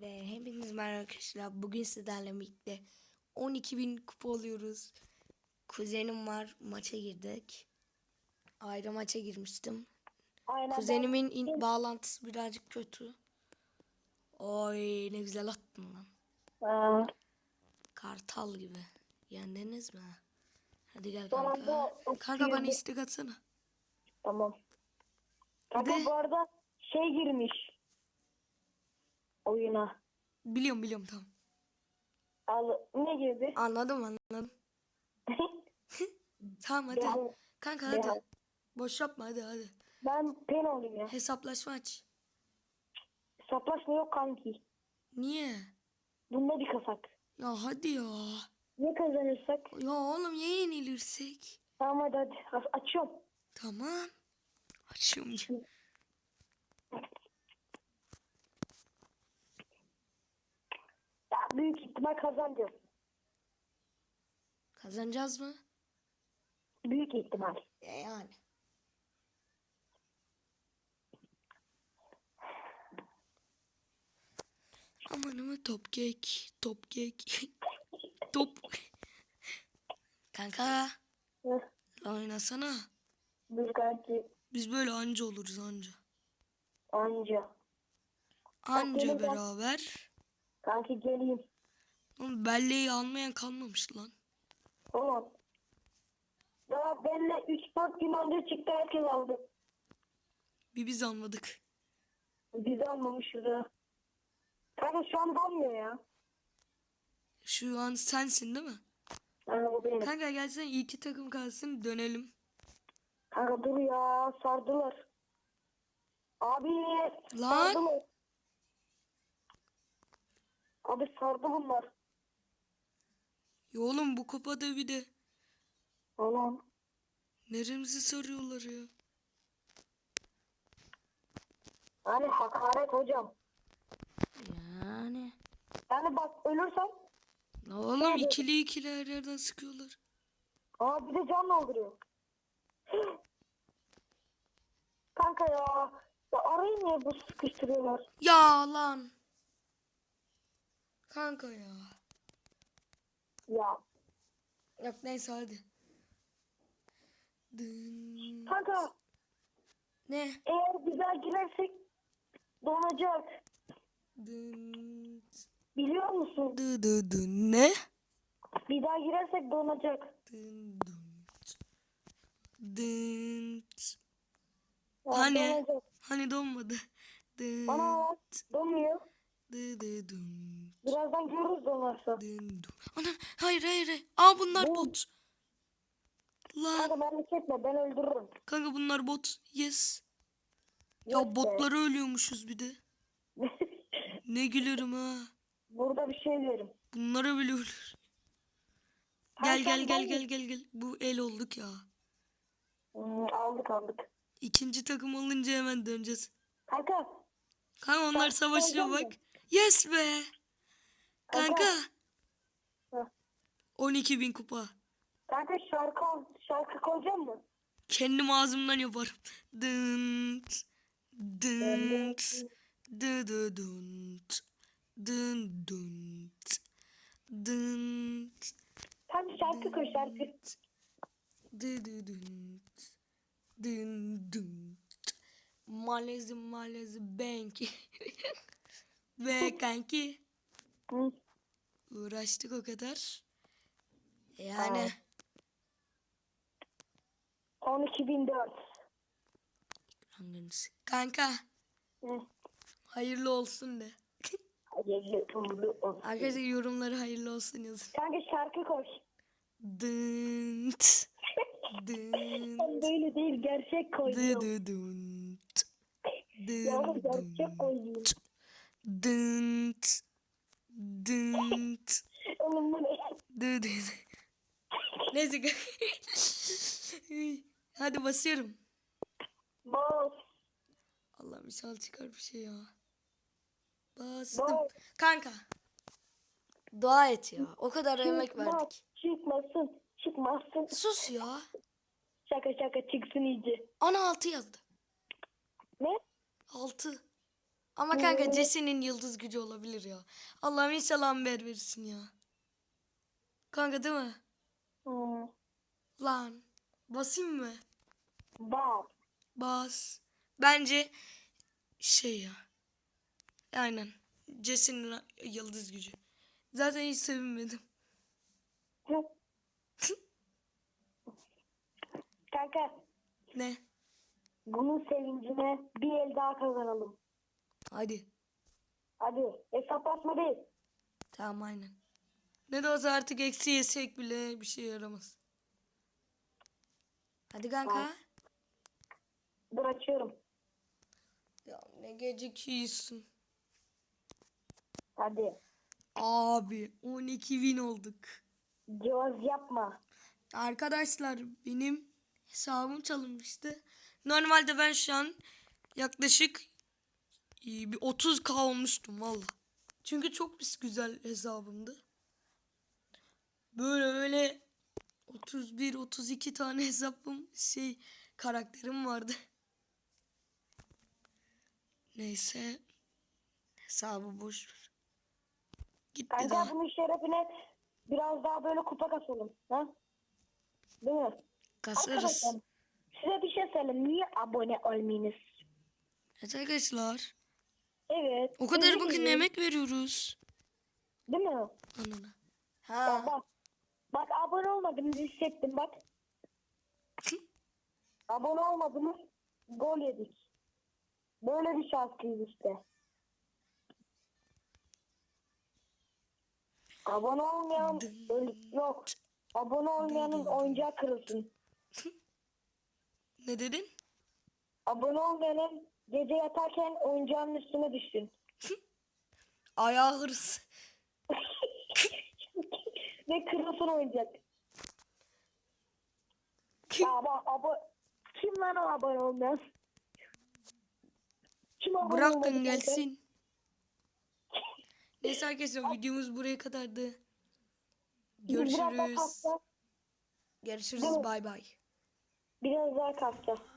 Ve hepiniz merhaba arkadaşlar. Bugün sizlerle birlikte 12.000 kupa oluyoruz. Kuzenim var. Maça girdik. Ayrı maça girmiştim. Aynen. Kuzenimin in- bağlantısı birazcık kötü. Oy ne güzel attın lan. Aa, Kartal gibi. Yendiniz mi? Hadi gel Son kanka. o Kanka bana istek atsana. tamam. De- bu arada şey girmiş oyuna. Biliyorum biliyorum tamam. Al, ne girdi? Anladım anladım. Tamam hadi. Ben- Kanka ben- hadi. Boş yapma hadi hadi. ben pen olayım ya. Hesaplaşma aç. Hesaplaşma yok kanki. Niye? Bunda bir kasak. Ya hadi ya. Ne kazanırsak? Ya oğlum ya yenilirsek? Tamam hadi hadi. Açıyorum. Tamam. Açıyorum. ya. Ya, büyük ihtimal kazanacağız. Kazanacağız mı? Büyük ihtimal. E yani. Aman ama top kek. Top kek. top. Kanka. Hı, Oynasana. Biz kanki Biz böyle anca oluruz anca. anca. Anca beraber. Kanki geleyim. Oğlum belleği almayan kalmamış lan. Tamam. Daha benimle 3-4 gün önce çıktı herkes aldı. Bir biz almadık. Biz almamışız ha. Kanka şu an olmuyor ya. Şu an sensin değil mi? Yani bu benim. Kanka gelsene iki takım kalsın dönelim. Kanka dur ya sardılar. Abi Lan. sardılar. Abi sardı bunlar. Ya oğlum bu kupada bir de Ulan. neremizi sarıyorlar ya. Yani hakaret hocam. Yani. Yani bak ölürsem La oğlum ikili ikili her yerden sıkıyorlar. aa bir de can dolduruyor. Kanka ya. Ya arayı niye bu sıkıştırıyorlar? Ya lan. Kanka ya. Ya. Yok neyse hadi. Dın. Kanka Ne? eğer bir daha girersek donacak. Dın. Biliyor musun? Dı dı dı ne? Bir daha girersek donacak. Dın dın. Dın. Hani? donacak. Hani donmadı. Dın. Ana donmuyor. Birazdan görürüz dın. Ana hayır hayır hayır. Aa bunlar Bu- bot. Lan Kanka merak etme ben öldürürüm. kanka bunlar bot. Yes. Yok Ya botları ölüyormuşuz bir de. Ne gülerim ha. Burada bir şey verim. Bunlara bile ölür. Gel gel gel gel gel gel. Bu el olduk ya. Hmm, aldık aldık. İkinci takım olunca hemen döneceğiz. Kanka. Kanka onlar savaşıyor bak. Yes be. Kanka. Heh. 12 bin kupa. Kanka şarkı şarkı koyacak mı? Kendim ağzımdan yaparım. Dınt. Dınt. Dı dı dınt. Dın dınt. Dınt. Kanka şarkı koy şarkı. Dı dı dınt. Dın dınt. Malezi malezi benki. Ve kanki uğraştık o kadar. Yani 12.004. hangisi? Kanka Hı. hayırlı olsun de. Hayırlı uğurlu olsun. Arkadaşlar yorumları hayırlı olsun yazın. Kanka şarkı koy. Dınt. Dınt. Sen böyle değil gerçek koy. Dı diyorum. dı dınt. Ya oğlum Dın gerçek dın. Dınt. Dınt. Oğlum bu ne? Dı dı. Neyse. Hadi basıyorum. Bas. Allah misal çıkar bir şey ya. Bastım. Bas. Kanka. Dua et ya. O kadar emek Çıkmaz, verdik. Çıkmasın. Çıkmasın. Sus ya. Şaka şaka çıksın iyice. Ana altı yazdı. Ne? Altı. Ama kanka Jesse'nin yıldız gücü olabilir ya. Allah'ım inşallah Amber verirsin ya. Kanka değil mi? Hmm. Lan basayım mı? Bak. Bas. Bence şey ya. Aynen. Jesse'nin yıldız gücü. Zaten hiç sevinmedim. Kanka Ne? bunun sevincine bir el daha kazanalım. Hadi. Hadi hesaplaşma değil. Tamam aynen. Ne de olsa artık eksi yesek bile bir şey yaramaz. Hadi kanka. Tamam. Dur açıyorum. Ya ne gecikiyorsun. Hadi. Abi 12 bin olduk. Cevaz yapma. Arkadaşlar benim hesabım çalınmıştı. Normalde ben şu an yaklaşık e, bir 30k olmuştum valla. Çünkü çok pis güzel hesabımdı. Böyle öyle 31 32 tane hesabım şey karakterim vardı. Neyse hesabı boş ver. Gitti Kanka daha. bunun şerefine biraz daha böyle kupa kasalım. Ha? Değil mi? Kasarız. Arkadaşlar size bir şey söyleyeyim. Niye abone olmayınız? Evet arkadaşlar. Evet. O kadar bakın bilin. emek veriyoruz. Değil mi? Anana. Bak, Ha. bak. Bak abone olmadınız hissettim bak. abone olmadınız. Gol yedik. Böyle bir şanslıyız işte. Abone olmayan yok. Abone olmayanın oyuncağı kırılsın. Ne dedin? Abone olmayanın gece yatarken oyuncağının üstüne düşsün. Ayağı hırs. Ve kırılsın oyuncak. Ya bak abo kim lan o abone olmayan? Kim abone olmadı Bırakın kanka? gelsin. Neyse arkadaşlar videomuz buraya kadardı. Biraz daha Görüşürüz. Görüşürüz bay bay. Biraz daha kassa.